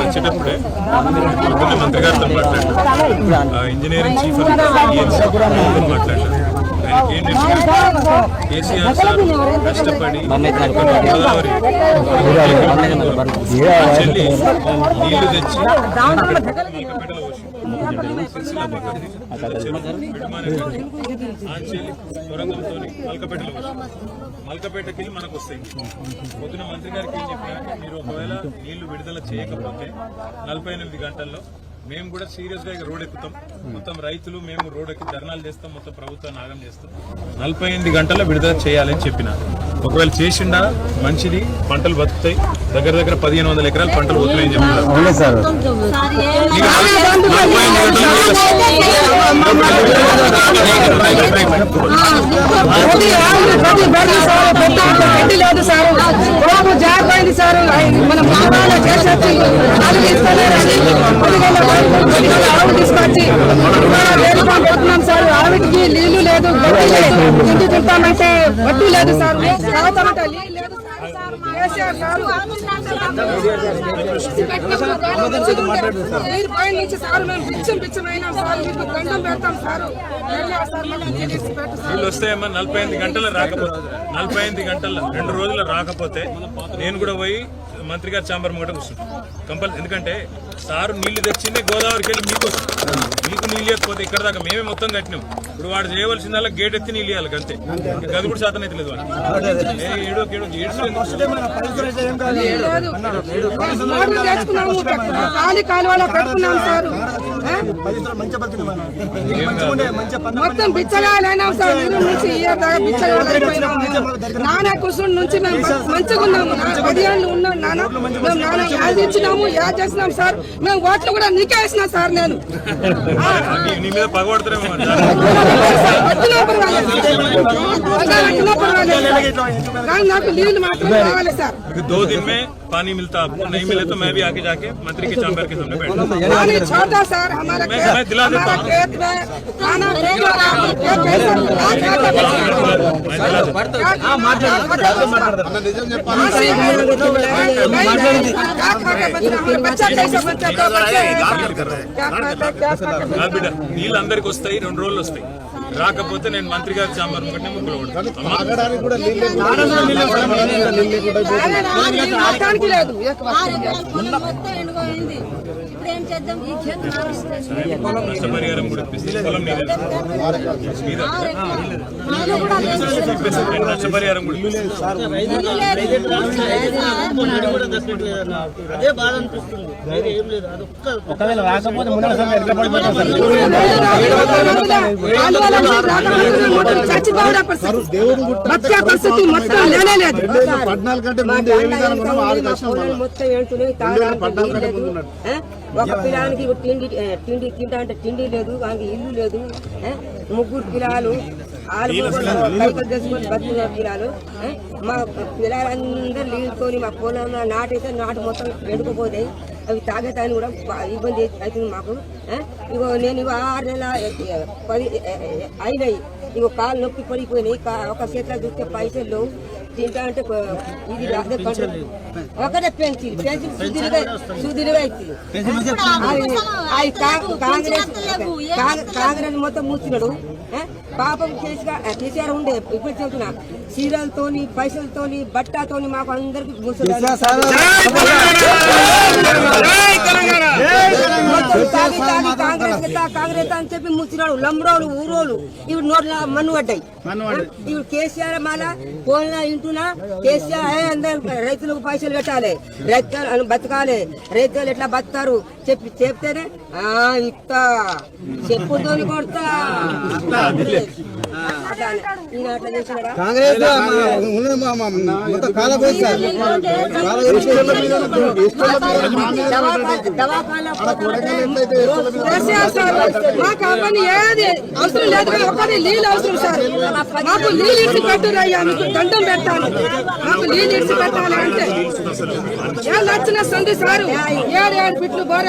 వచ్చేటప్పుడే మంత్రి గారితో మాట్లాడారు. ఇంజనీరింగ్ చీఫ్ మాట్లాడారు? కేసీఆర్ సార్ కష్టపడి గోదావరి చెల్లి నీళ్ళు తెచ్చి మల్కపేటలో మల్కపేటలో మల్కపేటకి వెళ్ళి మనకు వస్తాయి పొద్దున మంత్రి గారికి ఏం చెప్పినా మీరు ఒకవేళ నీళ్ళు విడుదల చేయకపోతే నలభై ఎనిమిది గంటల్లో మేము కూడా సీరియస్గా రోడ్ ఎక్కుతాం మొత్తం రైతులు మేము రోడ్ ఎక్కి ధర్నాలు చేస్తాం మొత్తం ప్రభుత్వాన్ని ఆగం చేస్తాం నలభై ఎనిమిది గంటల్లో విడుదల చేయాలని చెప్పిన ఒకవేళ చేసిండా మంచిది పంటలు బతుకుతాయి దగ్గర దగ్గర పదిహేను వందల ఎకరాలు పంటలు పోతున్నాయని లేదు సారు. బాబు జారిపోయింది సారు. అయి చేసేసి ఆవులు తీసుకోలేరని పదివేల బర్రెలు, పదివేల తీసుకొచ్చి ఇవాళ వేలు పాలు పెడుతున్నాం సారు. నీళ్ళు లేదు గడ్డి లేదు ఇంటి తింటామంటే వడ్డీ లేదు సార్ తాగుతామంటే నీళ్ళు లేదు పైన నుంచి మేము పిచ్చం సార్ మీకు పెడతాం సార్ వీళ్ళు వస్తాయేమో నలభై ఎనిమిది గంటల రాకపోతే నలభై ఎనిమిది గంటల రెండు రోజులు రాకపోతే నేను కూడా పోయి మంత్రి గారి చాంబర్ ముంగట కూర్చుంటాను. కంపల్ ఎందుకంటే సారు నీళ్ళు తెచ్చింది గోదావరికి వెళ్ళి మీకు మీకు నీళ్ళు లేకపోతే ఇక్కడ దాకా మేమే మొత్తం కట్టినాం. ఇప్పుడు వాడు చేయవలసిందల్లా గేట్ ఎత్తి నీళ్ళు ఇవ్వాలి అంతే. గది కూడా శాతం అయితే లేదు ఏడో మొత్తం బిచ్చగాలైనాం సార్. నుంచి నాన్న నుంచి మేము మంచిగా ఉన్నాము. ఉన్నాం నాన్న మేము నాన్న యాజ్ ఇచ్చినాము యాజ్ చేసినాం సార్. మేము ఓట్లు కూడా నీకే వేసినాం సార్ నేను ఆ, నీ నీ మీద పగబడతారేమో మరి. వచ్చినా పర్వాలేదు. పగ వచ్చినా పర్వాలేదు. కానీ నాకు నీళ్లు మాత్రం కావాలి సార్ क्योंकि दो दिन में पानी मिलता आपको नहीं मिले तो मैं भी आके जाके मंत्री के चांबर के सामने बैठूंगा पानी छोटा सर हमारा मैं- खेत मैं दिला देता हमारा हूँ। నీళ్ళందరికి వస్తాయి రెండు రోజులు వస్తాయి రాకపోతే నేను మంత్రి గారి చాంబర్ ఒకటి ముగ్గులు కూడా ఏం చేద్దాం ఈ చేతి మీద ఒకవేళ రాకపోతే పరిస్థితి పరిస్థితి మొత్తం లేనే లేదు పద్నాలుగు కంటే ముందు ఏ విధానం మొత్తం ఏంటనే నీళ్ళు లేదు ఆ? ఒక పిల్లానికి తిండి తిండి తింటా అంటే తిండి లేదు వానికి ఇల్లు లేదు? ముగ్గురు పిల్లలు తెచ్చుకొని బతుకున్న పిల్లలు? మా పిల్లలందరూ నీళ్ళతోని మా పొలంలో నాటైతే నాటు మొత్తం ఎండుకుపోతాయి అవి తాగేతాన్ని కూడా బా- ఇబ్బంది అవుతుంది మాకు? ఇగో నేను ఇగో ఆరు నెలల పది అయినాయి. ఇగో కాలు నొప్పి పడిపోయినాయి. కా- ఒక చేతిలో చూస్తే పైసలు లేవు. తింటా అంటే ఇది. ఒకటే పెన్సిల్ పెన్సిల్ సుదీర్ఘ సుదీర్ఘ అవుతుంది అది కాంగ్రెస్ కాంగ్- కాంగ్రెస్ మొత్తం మూసినాడు? పాపం కేసీఆర్ కేసీఆర్ ఉండే ఇప్పుడు చెబుతున్నా. చీరలతోని పైసలతోని బట్టతోని మాకు అందరికి కాంగ్రెస్ కాంగ్రెస్ అని చెప్పి ముచ్చినాడు లంబరోలు ఊరోలు ఇవి నోట్ల మన్ను పడ్డాయి. ఇవి కేసీఆర్ మాల ఫోన్ల ఇంటున్నా కేసీఆర్ అందరు రైతులకు పైసలు పెట్టాలి రైతులు బతకాలి. రైతులు ఎట్లా బతుకుతారు? చెప్పి చెప్తేనే ఆ ఇస్తా కొడతా కాంగ్రెస్ ఏది అవసరం లేదు నీళ్ళు అవసరం సార్ మాకు నీళ్ళు ఇచ్చి పెట్టరయ్యా మీకు దండం పెట్టాలి మాకు నీళ్ళు ఇచ్చి పెట్టాలి అంటే సంది సారు ఏడు ఏడు ఫిట్లు బోర్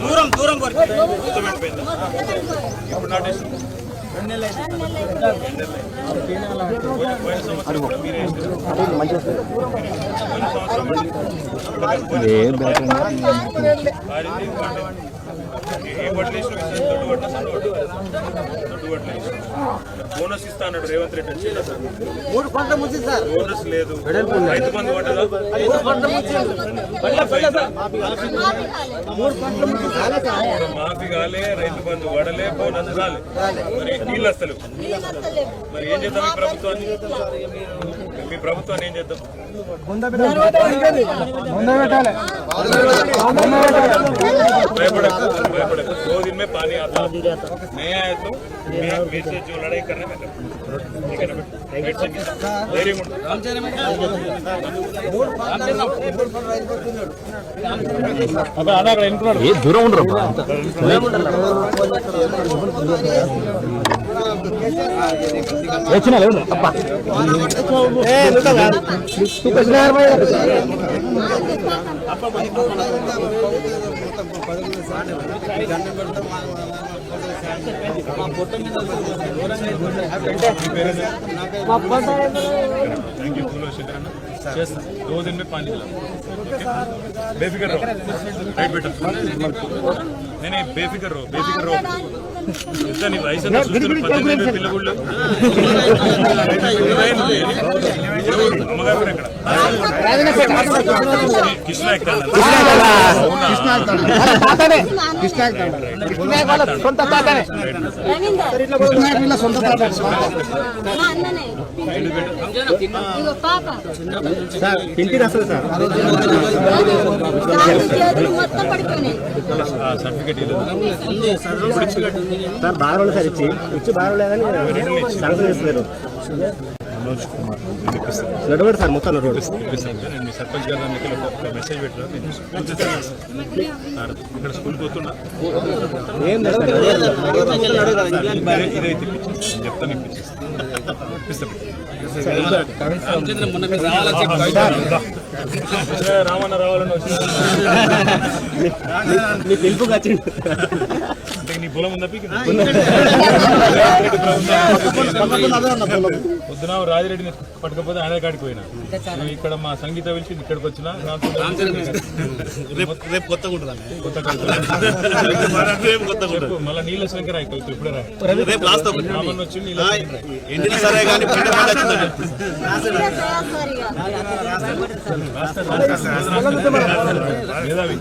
దూరం దూరం కొట్టి ఇప్పుడు నాటేసి ఏ బట్టలు వేసిన దొడ్డు వడ్ల దొడ్డు బోనస్ ఇస్తా అన్నాడు రేవంత్ రెడ్డి వచ్చి మూడు పంటలు ముంచింది సార్ బోనస్ లేదు రైతు బంధు పడ్డదా మాఫీ కాలే రైతు బంధు పడలే బోనస్ రాలే మరి నీళ్ళు వస్తలేవు మరి ఏం చేద్దాం ఈ ప్రభుత్వాన్ని మీ ప్రభుత్వాన్ని ఏం చేద్దాం भयपड़क भयपड़क दो दिन में पानी आता नया है तो मैं मेरे से जो लड़ाई करना मैं करूँ ठीक है ना बेटा राइट से वेरी गुड थैंक यू फूलो शिखर చేస్తా दो दिन में पानी दिला ओके बेफिक्र रहो राइट बेटा नहीं नहीं बेफिक्र रहो बेफिक्र रहो ఎంత నీ వయసు ఎంత చూస్తున్నారు పద్దెనిమిది పిల్లగుళ్ళు అమ్మగారు ఎక్కడ కృష్ణ ఎక్కడ రవీందర్ మా అన్ననే ఇగో పాప ఇంటికి వస్తుంది సార్ కాలు చేతులు మొత్తం పడిపోయినాయి సర్టిఫికేట్ ఇల్లు సార్ బాగా రోజులు సార్ ఇచ్చి. ఇచ్చి బాగా లేదని శాంక్షన్ చేస్తున్నారు నడవడు సార్ మొత్తం నడవడు నేను సర్పంచ్ గారు ఒక మెసేజ్ పెట్టాను. నేను. ఇక్కడ స్కూల్కి పోతున్నా. ఏం లేదు సార్ ఇదే ఇదే తెప్పించాను నేను చెప్తాను ఇప్పించేస్తాను రామన్న రావాలని వచ్చిన నీ పిలుపుకి వచ్చింది. నీ పొలం ఉందా పొద్దున రాజిరెడ్డిని పట్టుకపోతే ఆయన కాడికి పోయినా ఇక్కడ మా సంగీత పిలిచి ఇక్కడికి వచ్చిన మళ్ళీ నీళ్ళ శంకర్ ఇప్పుడే రా రేపు లాస్ట్ రామన్న వచ్చి నీళ్ళ శంకర్ రాయి. ఎండిన సరే కానీ పంట పంట వచ్చిందండి మేధావి.